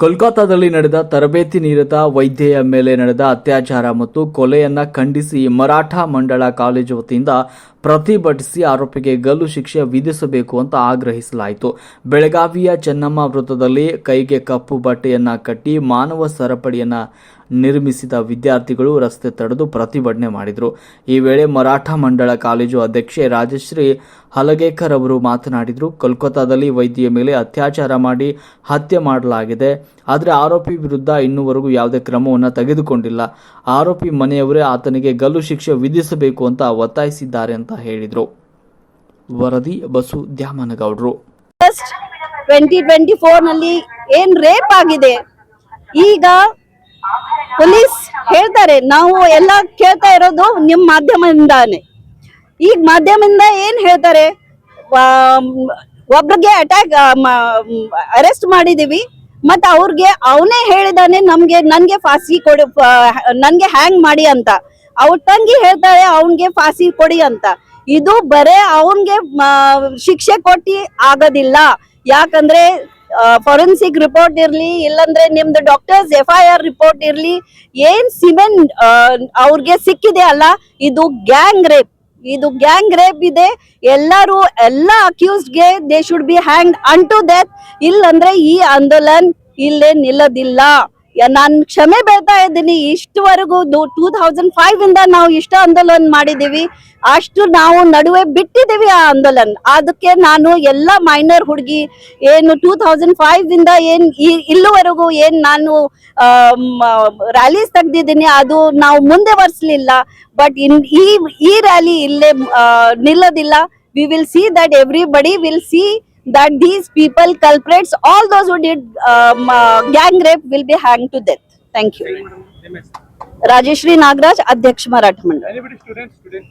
ಕೋಲ್ಕತ್ತಾದಲ್ಲಿ ನಡೆದ ತರಬೇತಿ ನಿರತ ವೈದ್ಯೆಯ ಮೇಲೆ ನಡೆದ ಅತ್ಯಾಚಾರ ಮತ್ತು ಕೊಲೆಯನ್ನ ಖಂಡಿಸಿ ಮರಾಠ ಮಂಡಳ ಕಾಲೇಜು ವತಿಯಿಂದ ಪ್ರತಿಭಟಿಸಿ ಆರೋಪಿಗೆ ಗಲ್ಲು ಶಿಕ್ಷೆ ವಿಧಿಸಬೇಕು ಅಂತ ಆಗ್ರಹಿಸಲಾಯಿತು. ಬೆಳಗಾವಿಯ ಚೆನ್ನಮ್ಮ ವೃತ್ತದಲ್ಲಿ ಕೈಗೆ ಕಪ್ಪು ಬಟ್ಟೆಯನ್ನ ಕಟ್ಟಿ ಮಾನವ ಸರಪಳಿಯನ್ನ ನಿರ್ಮಿಸಿದ ವಿದ್ಯಾರ್ಥಿಗಳು ರಸ್ತೆ ತಡೆದು ಪ್ರತಿಭಟನೆ ಮಾಡಿದರು. ಈ ವೇಳೆ ಮರಾಠ ಮಂಡಳ ಕಾಲೇಜು ಅಧ್ಯಕ್ಷೆ ರಾಜಶ್ರೀ ಹಲಗೇಕರ್ ಅವರು ಮಾತನಾಡಿದರು, ಕೋಲ್ಕತ್ತಾದಲ್ಲಿ ವೈದ್ಯ ಮೇಲೆ ಅತ್ಯಾಚಾರ ಮಾಡಿ ಹತ್ಯೆ ಮಾಡಲಾಗಿದೆ. ಆದರೆ ಆರೋಪಿ ವಿರುದ್ಧ ಇನ್ನೂವರೆಗೂ ಯಾವುದೇ ಕ್ರಮವನ್ನು ತೆಗೆದುಕೊಂಡಿಲ್ಲ. ಆರೋಪಿ ಮನೆಯವರೇ ಆತನಿಗೆ ಗಲ್ಲು ಶಿಕ್ಷೆ ವಿಧಿಸಬೇಕು ಅಂತ ಒತ್ತಾಯಿಸಿದ್ದಾರೆ ಅಂತ ಹೇಳಿದರು. ವರದಿ ಬಸು ದ್ಯಾಮನಗೌಡರು. ಟ್ವೆಂಟಿ ಟ್ವೆಂಟಿ ರೇಪ್ ಆಗಿದೆ? ಈಗ ಪೊಲೀಸ್ ಹೇಳ್ತಾರೆ, ನಾವು ಎಲ್ಲ ಕೇಳ್ತಾ ಇರೋದು ನಿಮ್ಮ ಮಾಧ್ಯಮದಿಂದಾನೆ. ಈಗ ಮಾಧ್ಯಮದಿಂದ ಏನ್ ಹೇಳ್ತಾರೆ? ಒಬ್ರಿಗೆ ಅಟ್ಯಾಕ್ ಅರೆಸ್ಟ್ ಮಾಡಿದೀವಿ ಮತ್ ಅವ್ರಿಗೆ ಅವನೇ ಹೇಳಿದಾನೆ, ನಮ್ಗೆ, ನನ್ಗೆ ಫಾಸಿ ಕೊಡಿ ನನ್ಗೆ ಹ್ಯಾಂಗ್ ಮಾಡಿ ಅಂತ. ಅವ್ರ ತಂಗಿ ಹೇಳ್ತಾರೆ ಅವನ್ಗೆ ಫಾಸಿ ಕೊಡಿ ಅಂತ. ಇದು ಬರೇ ಅವನ್ಗೆ ಶಿಕ್ಷೆ ಕೊಟ್ಟಿ ಆಗೋದಿಲ್ಲ. ಯಾಕಂದ್ರೆ ಫೊರೆನ್ಸಿಕ್ ರಿಪೋರ್ಟ್ ಇರ್ಲಿ, ಇಲ್ಲಂದ್ರೆ ನಿಮ್ದು doctors F I R report ಇರ್ಲಿ, ಏನ್ ಸಿಮೆಂಟ್ ಅವ್ರಿಗೆ ಸಿಕ್ಕಿದೆ ಅಲ್ಲ, ಇದು ಗ್ಯಾಂಗ್ ರೇಪ್ ಇದು ಗ್ಯಾಂಗ್ ರೇಪ್ ಇದೆ. ಎಲ್ಲರೂ ಎಲ್ಲ ಅಕ್ಯೂಸ್ಡ್ಗೆ they should be hang until death ಇಲ್ಲಂದ್ರೆ ಈ ಆಂದೋಲನ್ ಇಲ್ಲೇ ನಿಲ್ಲದಿಲ್ಲ. ನಾನು ಕ್ಷಮೆ ಬೇಡ್ತಾ ಇದ್ದೀನಿ. ಇಷ್ಟವರೆಗೂ ಟೂ ತೌಸಂಡ್ ಫೈವ್ ಇಂದ ನಾವು ಇಷ್ಟ ಆಂದೋಲನ ಮಾಡಿದೀವಿ ಅಷ್ಟು ನಾವು ನಡುವೆ ಬಿಟ್ಟಿದ್ದೀವಿ ಆ ಆಂದೋಲನ. ಅದಕ್ಕೆ ನಾನು ಎಲ್ಲ ಮೈನರ್ ಹುಡುಗಿ ಏನು ಟೂ ತೌಸಂಡ್ ಫೈವ್ ಇಂದ ಏನ್ ಇಲ್ಲಿವರೆಗೂ ಏನ್ ನಾನು ರ್ಯಾಲೀಸ್ ತೆಗ್ದಿದ್ದೀನಿ, ಅದು ನಾವು ಮುಂದೆ ವರ್ಸ್ಲಿಲ್ಲ. ಬಟ್ ಇನ್ ಈ ಈ ರ್ಯಾಲಿ ಇಲ್ಲೇ ನಿಲ್ಲೋದಿಲ್ಲ. We will see that everybody will see that these people culprits all those who did um, uh, gang rape will be hanged to death. Thank you. Rajeshri nagraj adhyaksh maratha mandal. Anybody student, student?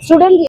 student